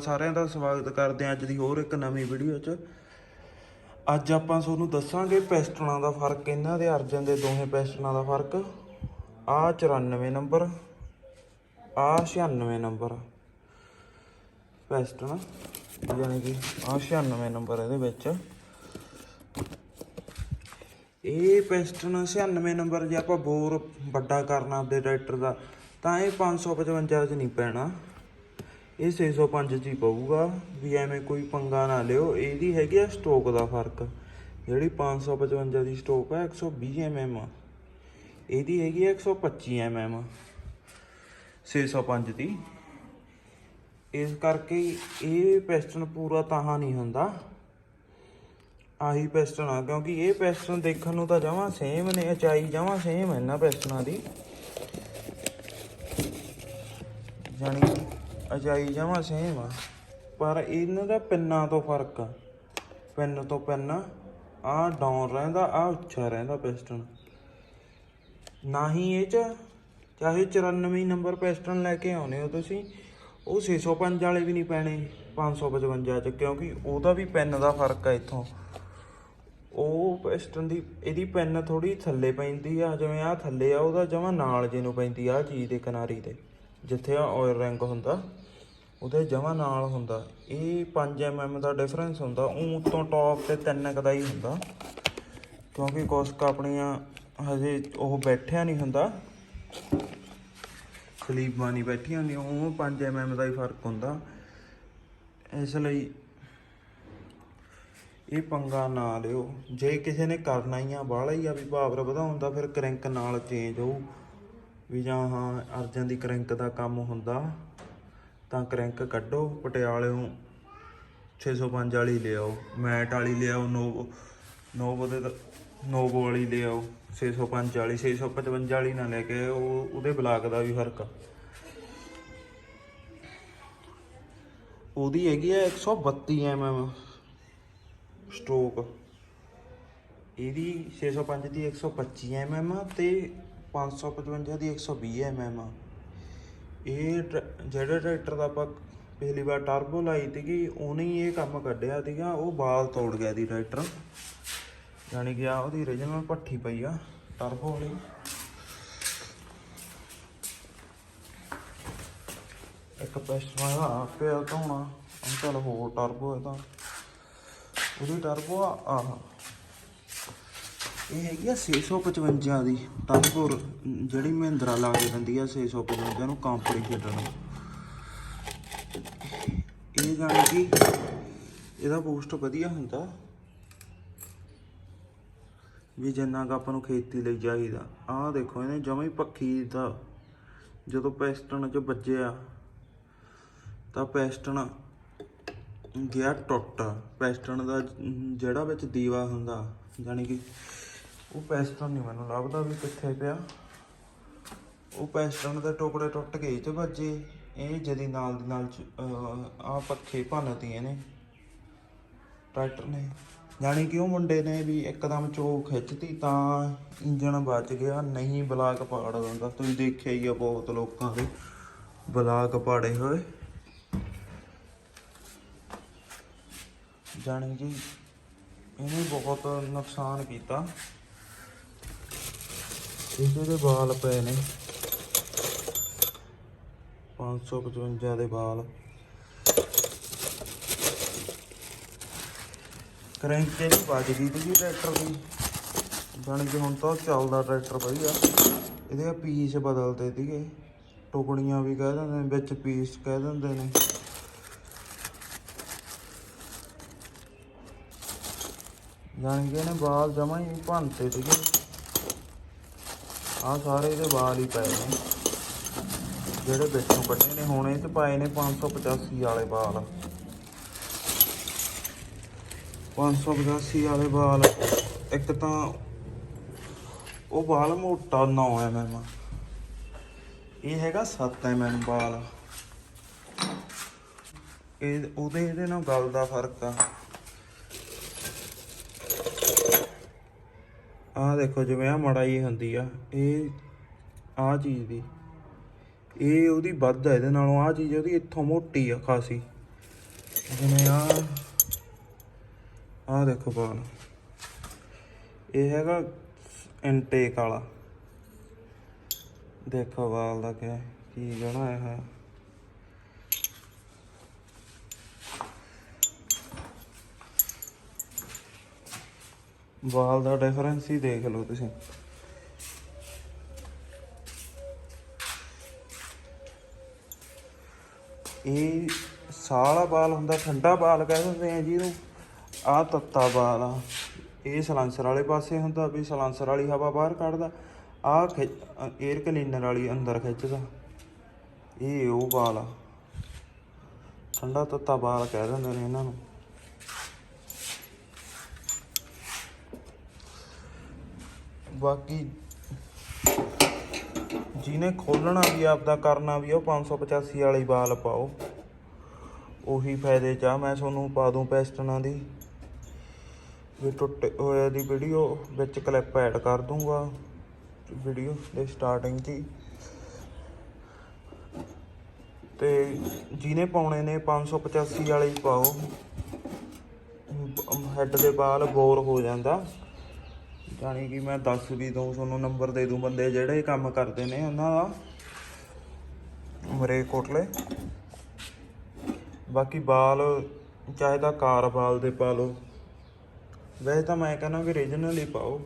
ਸਾਰਿਆਂ ਦਾ ਸਵਾਗਤ ਕਰਦੇ ਹਾਂ ਅੱਜ ਦੀ ਹੋਰ ਇੱਕ ਨਵੀਂ ਵੀਡੀਓ 'ਚ। ਅੱਜ ਆਪਾਂ ਤੁਹਾਨੂੰ ਦੱਸਾਂਗੇ ਪੈਸਟਨਾਂ ਦਾ ਫ਼ਰਕ, ਇਹਨਾਂ ਦੇ ਅਰਜਨ ਦੇ ਦੋਹੇ ਪੈਸਟਨਾਂ ਦਾ ਫ਼ਰਕ। ਆ 94 ਨੰਬਰ, ਆ 96 ਨੰਬਰ ਪੈਸਟਨ ਯਾਨੀ ਕਿ ਆ 96 ਨੰਬਰ ਇਹਦੇ ਵਿੱਚ। ਇਹ ਪਿਸਟਨ 96 ਨੰਬਰ ਜੇ ਆਪਾਂ ਬੋਰ ਵੱਡਾ ਕਰਨਾ ਆਪਦੇ ਟਰੈਕਟਰ ਦਾ, ਤਾਂ ਇਹ 555 ਚ ਨਹੀਂ ਪੈਣਾ। ਇਹ 605 ਚ ਹੀ ਪਊਗਾ, ਵੀ ਐਵੇਂ ਕੋਈ ਪੰਗਾ ਨਾ ਲਿਓ। ਇਹਦੀ ਹੈਗੀ ਆ ਸਟੋਕ ਦਾ ਫ਼ਰਕ। ਜਿਹੜੀ 555 ਦੀ ਸਟੋਕ ਆ 120 mm ਆ। ਇਹਦੀ ਹੈਗੀ ਆ 125 mm 605 ਦੀ। ਇਸ ਕਰਕੇ ਇਹ ਪੈਸਟਨ ਪੂਰਾ ਤਾਹਾਂ ਨਹੀਂ ਹੁੰਦਾ। ਆਹੀ ਪਿਸਟਨ ਆ, ਕਿਉਂਕਿ ਇਹ ਪੈਸਟਨ ਦੇਖਣ ਨੂੰ ਤਾਂ ਜਮਾਂ ਸੇਮ ਨੇ ਉਚਾਈ ਜਮਾਂ ਸੇਮ ਹੈ ਇਹਨਾਂ ਪੈਸਟਨਾਂ ਦੀ। ਜਾਣੀ ਅਜਾਈ ਅਚਾਈ ਸੇਮ ਆ। ਪਰ ਇਹਨਾਂ ਦਾ ਪਿੰਨਾਂ ਤੋਂ ਫ਼ਰਕ ਆ। ਪਿੰਨ ਤੋਂ ਪਿੰਨ ਆ ਡਾਊਨ ਰਹਿੰਦਾ, ਆ ਉੱਚਾ ਰਹਿੰਦਾ ਪਿਸਟਨ ਨਾ ਹੀ ਇਹ ਚ, ਚਾਹੇ 94 ਨੰਬਰ ਪਿਸਟਨ ਲੈ ਕੇ ਆਉਨੇ ਹੋ ਤੁਸੀਂ, ਉਹ 605 ਵਾਲੇ ਵੀ ਨਹੀਂ ਪੈਣੇ 555 ਚ, ਕਿਉਂਕਿ ਉਹਦਾ ਵੀ ਪਿੰਨ ਦਾ ਫ਼ਰਕ ਆ ਇੱਥੋਂ। ਉਹ ਪਿਸਟਨ ਦੀ, ਇਹਦੀ ਪੈਨ ਥੋੜੀ ਥੱਲੇ ਪੈਂਦੀ ਆ, ਜਿਵੇਂ ਆ ਥੱਲੇ ਆ, ਉਹਦਾ ਜਮਾ ਨਾਲ ਜੇ ਨੂੰ ਪੈਂਦੀ ਆ ਚੀਜ਼ ਦੇ ਕਿਨਾਰੀ ਤੇ। ਜਿੱਥੇ ਆ ਆਇਲ ਰੈਂਕ ਹੁੰਦਾ, ਉਹਦੇ ਜਮਾ ਨਾਲ ਹੁੰਦਾ। ਇਹ 5 mm ਦਾ ਡਿਫਰੈਂਸ ਹੁੰਦਾ ਉਹ ਤੋਂ ਟੌਪ ਤੇ 3 ਕ ਦਾ ਹੀ ਹੁੰਦਾ। ਕਿਉਂਕਿ ਕੋਸਕ ਆਪਣੀਆਂ ਹਜੇ ਉਹ ਬੈਠਿਆ ਨਹੀਂ ਹੁੰਦਾ। ਖਲੀਬਾਂ ਨਹੀਂ ਬੈਠੀਆਂ ਹੁੰਦੀਆਂ ਉਹ 5 mm ਦਾ ਹੀ ਫ਼ਰਕ ਹੁੰਦਾ। ਇਸ ਲਈ ਇਹ ਪੰਗਾ ਨਾ ਲਿਓ। ਜੇ ਕਿਸੇ ਨੇ ਕਰਨਾ ਹੀ ਆ, ਬਾਹਲਾ ਹੀ ਆ ਵੀ ਭਾਵ ਵਧਾਉਣ ਦਾ ਫਿਰ ਕ੍ਰੈਂਕ ਨਾਲ ਚੇਂਜ ਹੋਊ। ਵੀ ਜਾਂ ਹਾਂ ਅਰਜਨ ਦੀ ਕ੍ਰੈਂਕ ਦਾ ਕੰਮ ਹੁੰਦਾ, ਤਾਂ ਕਰੰਕ ਕੱਢੋ, ਪਟਿਆਲਿਓਂ 605 ਵਾਲੀ ਲਿਆਓ, ਮੈਟ ਵਾਲੀ ਲਿਆਓ ਨੋਵੋ ਨੋਵੋ ਦੇ ਨੋਵੋ ਵਾਲੀ ਲਿਆਓ 605 ਵਾਲੀ 655 ਵਾਲੀ ਨਾ ਲੈ ਕੇ ਉਹ ਉਹਦੇ ਬਲਾਕ ਦਾ ਵੀ ਫ਼ਰਕ। ਆ ਉਹਦੀ ਹੈਗੀ ਆ 132 mm ਸਟ੍ਰੋਕ ਇਹਦੀ 605 ਦੀ 125 mm ਤੇ 555 ਦੀ 120 mm ਇਹ ਜਿਹੜੇ ਟਰੈਕਟਰ ਦਾ ਆਪਾਂ ਪਿਛਲੀ ਵਾਰ ਟਰਬੋ ਲਾਈ ਸੀਗੀ, ਉਹਨੇ ਹੀ ਇਹ ਕੰਮ ਕੱਢਿਆ ਸੀਗਾ, ਉਹ ਬਾਲ ਤੋੜ ਗਿਆ ਦੀ ਟਰੈਕਟਰ। ਯਾਨੀ ਕਿ ਆ ਉਹਦੀ origignal ਭੱਠੀ ਪਈ ਆ ਟਰਬੋ ਵਾਲੀ। ਇੱਕ ਪੈਸਟਰਾਂ ਦਾ ਆਪੇ ਧੋਣਾ, ਅੰਕਲ ਹੋਰ ਟਰਬੋ ਇਹਦਾ ਉਹਦੀ ਟਰਬੋ ਆ ਆਹ। ਇਹ ਹੈਗੀ ਆ 655 ਦੀ ਟਰਬੋ ਜਿਹੜੀ ਮਹਿੰਦਰਾ ਲਾ ਕੇ ਦਿੰਦੀ ਆ 655 ਨੂੰ ਕੰਪਨੀ ਛੱਡਣ ਇਹ ਜਾਣੀ ਕਿ ਇਹਦਾ ਬੂਸਟ ਵਧੀਆ ਹੁੰਦਾ। ਵੀ ਜਿੰਨਾ ਕੁ ਆਪਾਂ ਨੂੰ ਖੇਤੀ ਲਈ ਚਾਹੀਦਾ। ਆਹ ਦੇਖੋ ਇਹਨੇ ਜਮਾਂ ਹੀ ਪੱਖੀ ਦਾ, ਜਦੋਂ ਪੈਸਟਨ ਚ ਵੱਜਿਆ, ਤਾਂ ਪੈਸਟਨ ਗਿਆ ਟੁੱਟ। ਪੈਸਟਨ ਦਾ ਜਿਹੜਾ ਵਿੱਚ ਦੀਵਾ ਹੁੰਦਾ ਯਾਨੀ ਕਿ ਉਹ ਪੈਸਟਨ ਨਹੀਂ ਮੈਨੂੰ ਲੱਭਦਾ ਵੀ ਕਿੱਥੇ ਪਿਆ। ਉਹ ਪੈਸਟਨ ਦੇ ਟੁਕੜੇ ਟੁੱਟ ਗਏ ਤੇ ਵੱਜੇ ਇਹ ਜਦੀ ਨਾਲ ਦੀ ਨਾਲ ਆ ਪੱਖੇ ਭੰਨਤੀਆਂ ਨੇ। ਟਰੈਕਟਰ ਨੇ। ਯਾਨੀ ਕਿ ਉਹ ਮੁੰਡੇ ਨੇ ਵੀ ਇੱਕਦਮ ਚੋਕ ਖਿੱਚਤੀ ਤਾਂ ਇੰਜਣ ਬਚ ਗਿਆ। ਨਹੀਂ ਬਲਾਕ ਪਾੜ ਦਿੰਦਾ। ਤੁਸੀਂ ਦੇਖਿਆ ਹੀ ਆ ਬਹੁਤ ਲੋਕਾਂ ਦੇ ਬਲਾਕ ਪਾੜੇ ਹੋਏ। ਜਾਣੀ ਕਿ ਇਹਨੇ ਬਹੁਤ ਨੁਕਸਾਨ ਕੀਤਾ। ਇਹਦੇ ਦੇ ਵਾਲ ਪਏ ਨੇ। 555 ਦੇ ਵਾਲ। ਕਰੰਟ ਤੇ ਵੀ ਵੱਜ ਗਈ ਸੀ ਟਰੈਕਟਰ ਦੀ। ਜਾਣੀ ਕਿ ਹੁਣ ਤਾਂ ਉਹ ਚੱਲਦਾ ਟਰੈਕਟਰ ਵਧੀਆ। ਇਹਦੇ ਪੀਸ ਬਦਲਦੇ ਸੀਗੇ। ਟੁਕੜੀਆਂ ਵੀ ਕਹਿ ਦਿੰਦੇ ਨੇ, ਵਿੱਚ ਪੀਸ ਕਹਿ ਦਿੰਦੇ ਨੇ। ਜਾਣੀ ਕਿ ਇਹਨੇ ਬਾਲ ਜਮਾ ਹੀ ਭੰਨਤੇ ਸੀਗੇ। ਆ ਸਾਰੇ ਇਹਦੇ ਵਾਲ ਹੀ ਪਏ ਨੇ। ਜਿਹੜੇ ਵਿੱਚੋਂ ਕੱਢੇ ਨੇ ਹੁਣ, ਇਹ ਤੇ ਪਾਏ ਨੇ 585 ਵਾਲੇ ਵਾਲ। 585 ਵਾਲੇ ਵਾਲ, ਇੱਕ ਤਾਂ ਉਹ ਵਾਲ ਮੋਟਾ 9 mm ਇਹ ਹੈਗਾ 7 mm ਵਾਲ। ਇਹ, ਉਹਦੇ ਇਹਦੇ ਨਾਲ ਗੱਲ ਦਾ ਫ਼ਰਕ ਆ। ਆਹ ਦੇਖੋ ਜਿਵੇਂ ਆ ਮੜਾਈ ਹੁੰਦੀ ਆ, ਇਹ ਆ ਚੀਜ਼ ਦੀ। ਇਹ ਉਹਦੀ ਵੱਧ ਆ, ਇਹਦੇ ਨਾਲੋਂ ਆ ਚੀਜ਼ ਉਹਦੀ ਇੱਥੋਂ ਮੋਟੀ ਆ ਖਾਸੀ। ਜਿਵੇਂ ਆ ਆ ਦੇਖੋ ਬਾਲ। ਇਹ ਹੈਗਾ ਇਨਟੇਕ ਵਾਲਾ। ਦੇਖੋ ਬਾਲ ਦਾ ਕਿਆ, ਕੀ ਬਣਾਇਆ ਹੈ ਬਾਲ ਦਾ ਡਿਫਰੈਂਸ ਹੀ ਦੇਖ ਲਓ ਤੁਸੀਂ। ਇਹ ਸਾਲਾ ਬਾਲ ਹੁੰਦਾ, ਠੰਡਾ ਬਾਲ ਕਹਿ ਦਿੰਦੇ ਆ ਜਿਹਨੂੰ ਆ ਤੱਤਾ ਬਾਲ ਆ। ਇਹ ਸਲਾਂਸਰ ਵਾਲੇ ਪਾਸੇ ਹੁੰਦਾ ਵੀ ਸਲਾਂਸਰ ਵਾਲੀ ਹਵਾ ਬਾਹਰ ਕੱਢਦਾ। ਆ 에ਅਰ ਕਲੀਨਰ ਵਾਲੀ ਅੰਦਰ ਖਿੱਚਦਾ। ਇਹ ਉਹ ਬਾਲ ਆ। ਠੰਡਾ ਤੱਤਾ ਬਾਲ ਕਹਿ ਦਿੰਦੇ ਨੇ ਇਹਨਾਂ ਨੂੰ। ਬਾਕੀ ਜਿਹਨੇ ਖੋਲਣਾ ਵੀ ਆਪਦਾ ਕਰਨਾ ਵੀ ਆ, ਉਹ 585 ਵਾਲੀ ਬਾਲ ਪਾਓ। ਉਹੀ ਫਾਇਦੇ ਚ ਆ। ਮੈਂ ਤੁਹਾਨੂੰ ਪਾ ਦੂੰ ਪੈਸਟਨਾਂ ਦੀ। ਵੀ ਟੁੱਟੇ ਹੋਇਆ ਦੀ ਵੀਡੀਓ ਵਿੱਚ ਕਲਿੱਪ ਐਡ ਕਰ ਦੂੰਗਾ। ਵੀਡੀਓ ਦੇ ਸਟਾਰਟਿੰਗ 'ਚ ਹੀ। ਤੇ ਜਿਹਨੇ ਪਾਉਣੇ ਨੇ 585 ਵਾਲੇ ਪਾਓ। ਹੈੱਡ ਦੇ ਬਾਲ ਬੋਰ ਹੋ ਜਾਂਦਾ। ਜਾਣੀ ਕਿ ਮੈਂ ਦੱਸ ਵੀ ਦਊਂ, ਤੁਹਾਨੂੰ ਨੰਬਰ ਦੇ ਦੂੰ ਬੰਦੇ ਜਿਹੜੇ ਕੰਮ ਕਰਦੇ ਨੇ ਉਹਨਾਂ ਦਾ। ਮਰੇ ਕੋਟਲੇ। ਬਾਕੀ ਬਾਲ, ਚਾਹੇ ਤਾਂ ਕਾਰ ਬਾਲ ਦੇ ਪਾ ਲਓ। ਵੈਸੇ ਤਾਂ ਮੈਂ ਕਹਿੰਦਾ ਵੀ ਰੀਜਨਲ ਹੀ ਪਾਓ।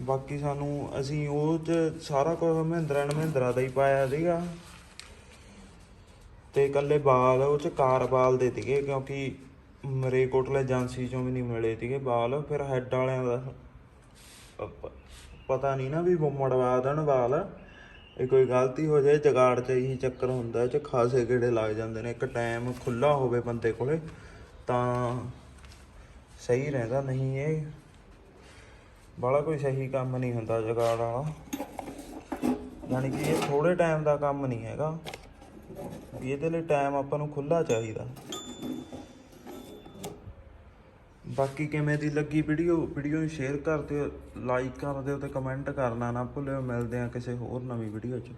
ਬਾਕੀ ਸਾਨੂੰ, ਅਸੀਂ ਉਹ ਚ ਸਾਰਾ ਕੁਝ ਮਹਿੰਦਰਾ ਐਂਡ ਮਹਿੰਦਰਾ ਦਾ ਹੀ ਪਾਇਆ ਸੀਗਾ। ਤੇ ਇਕੱਲੇ ਬਾਲ, ਉਹ ਚ ਕਾਰ ਬਾਲ ਦੇ ਸੀਗੇ, ਕਿਉਂਕਿ ਮਰੇਕੋਟਲੇ ਏਜੰਸੀ ਚੋਂ ਵੀ ਨਹੀਂ ਮਿਲੇ ਸੀਗੇ ਬਾਲ, ਫਿਰ ਹੈੱਡ ਵਾਲਿਆਂ ਦਾ ਪਤਾ ਨਹੀਂ ਨਾ ਵੀ ਉਹ ਮੜਵਾ ਦੇਣ ਬਾਲ। ਇਹ ਕੋਈ ਗਲਤੀ ਹੋ ਜਾਏ, ਜਗਾੜ ਚ ਇਹੀ ਚੱਕਰ ਹੁੰਦਾ, ਇਹ ਚ ਖਾਸੇ ਗੇੜੇ ਲੱਗ ਜਾਂਦੇ ਨੇ। ਇੱਕ ਟਾਈਮ ਖੁੱਲਾ ਹੋਵੇ ਬੰਦੇ ਕੋਲੇ, ਤਾਂ ਸਹੀ ਰਹਿੰਦਾ, ਨਹੀਂ ਇਹ। ਬਾਲਾ ਕੋਈ ਸਹੀ ਕੰਮ ਨਹੀਂ ਹੁੰਦਾ ਜਗਾੜ ਵਾਲਾ। ਯਾਨੀ ਕਿ ਇਹ ਥੋੜੇ ਟਾਈਮ ਦਾ ਕੰਮ ਨਹੀਂ ਹੈਗਾ। ਇਹਦੇ ਲਈ ਟਾਈਮ ਆਪਾਂ ਨੂੰ ਖੁੱਲਾ ਚਾਹੀਦਾ। ਬਾਕੀ ਕਿਵੇਂ ਦੀ ਲੱਗੀ ਵੀਡੀਓ ਵੀਡੀਓ ਨੂੰ ਸ਼ੇਅਰ ਕਰ ਦਿਓ ਲਾਈਕ ਕਰ ਦਿਓ ਤੇ ਕਮੈਂਟ ਕਰਨਾ ਨਾ ਭੁੱਲਿਓ, ਮਿਲਦੇ ਆ ਕਿਸੇ ਹੋਰ ਨਵੀਂ ਵੀਡੀਓ 'ਚ।